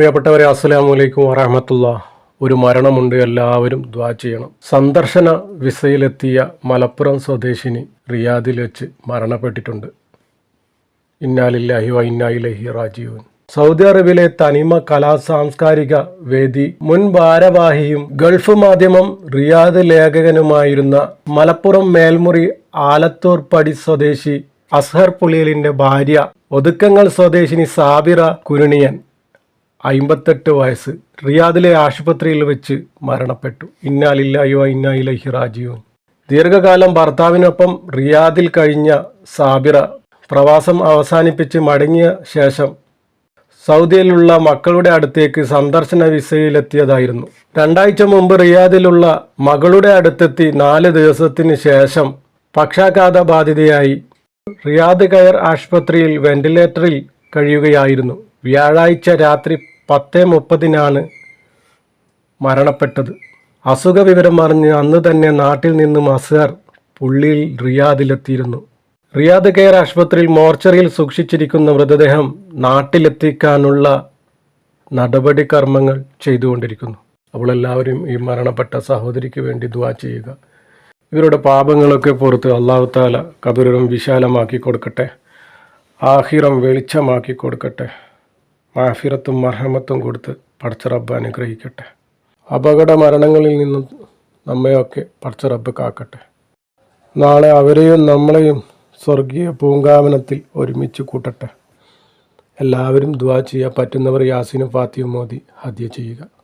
പ്രിയപ്പെട്ടവരെ അസ്സലാമു അലൈക്കും വറഹമത്തുള്ള. ഒരു മരണമുണ്ട് എല്ലാവരും ദ്വാ ചെയ്യണം. സന്ദർശന വിസയിലെത്തിയ മലപ്പുറം സ്വദേശിനി റിയാദിൽ വെച്ച് മരണപ്പെട്ടിട്ടുണ്ട്. ഇന്നാലില്ലാഹി വ ഇന്നായിലഹി റാജീവൻ സൗദി അറേബ്യയിലെ തനിമ കലാ സാംസ്കാരിക വേദി മുൻ ഭാരവാഹിയും ഗൾഫ് മാധ്യമം റിയാദ് ലേഖകനുമായിരുന്ന മലപ്പുറം മേൽമുറി ആലത്തൂർ പടി സ്വദേശി അസ്ഹർ പുളിയലിന്റെ ഭാര്യ ഒതുക്കങ്ങൾ സ്വദേശിനി സാബിറ കുരുണിയൻ. അമ്പത്തെട്ട് വയസ്സ്. റിയാദിലെ ആശുപത്രിയിൽ വെച്ച് മരണപ്പെട്ടു. ഇന്നാലില്ലായോ ഇന്നായിലഹി റാജീവൻ ദീർഘകാലം ഭർത്താവിനൊപ്പം റിയാദിൽ കഴിഞ്ഞ സാബിറ പ്രവാസം അവസാനിപ്പിച്ച് മടങ്ങിയ ശേഷം സൗദിയിലുള്ള മക്കളുടെ അടുത്തേക്ക് സന്ദർശന വിസയിലെത്തിയതായിരുന്നു. രണ്ടാഴ്ച മുമ്പ് റിയാദിലുള്ള മകളുടെ അടുത്തെത്തി നാല് ദിവസത്തിന് ശേഷം പക്ഷാഘാത ബാധിതയായി. റിയാദ് കയർ ആശുപത്രിയിൽ വെന്റിലേറ്ററിൽ കഴിയുകയായിരുന്നു. വ്യാഴാഴ്ച രാത്രി പത്ത് മുപ്പതിനാണ് മരണപ്പെട്ടത്. അസുഖ വിവരം അറിഞ്ഞ് അന്ന് തന്നെ നാട്ടിൽ നിന്നും അസർ പുള്ളിയിൽ റിയാദിലെത്തിയിരുന്നു. റിയാദ് കെയർ ആശുപത്രിയിൽ മോർച്ചറിയിൽ സൂക്ഷിച്ചിരിക്കുന്ന മൃതദേഹം നാട്ടിലെത്തിക്കാനുള്ള നടപടിക്രമങ്ങൾ ചെയ്തുകൊണ്ടിരിക്കുന്നു. അപ്പോൾ എല്ലാവരും ഈ മരണപ്പെട്ട സഹോദരിക്ക് വേണ്ടി ദുവാ ചെയ്യുക. ഇവരുടെ പാപങ്ങളൊക്കെ പുറത്ത് അള്ളാഹു താല കബറും വിശാലമാക്കി കൊടുക്കട്ടെ. ആഹിറം വെളിച്ചമാക്കി കൊടുക്കട്ടെ. മാഫിറത്തും മർഹമത്തും കൊടുത്ത് പടച്ചറബ്ബ് അനുഗ്രഹിക്കട്ടെ. അപകട മരണങ്ങളിൽ നിന്നും നമ്മയൊക്കെ പടച്ചറബ്ബ് കാക്കട്ടെ. നാളെ അവരെയും നമ്മളെയും സ്വർഗീയ പൂങ്കാവനത്തിൽ ഒരുമിച്ച് കൂട്ടട്ടെ. എല്ലാവരും ദ്വാ ചെയ്യുക പറ്റുന്നവർ യാസിനും ഫാത്തിയും മോദി ഹദ്യ ചെയ്യുക.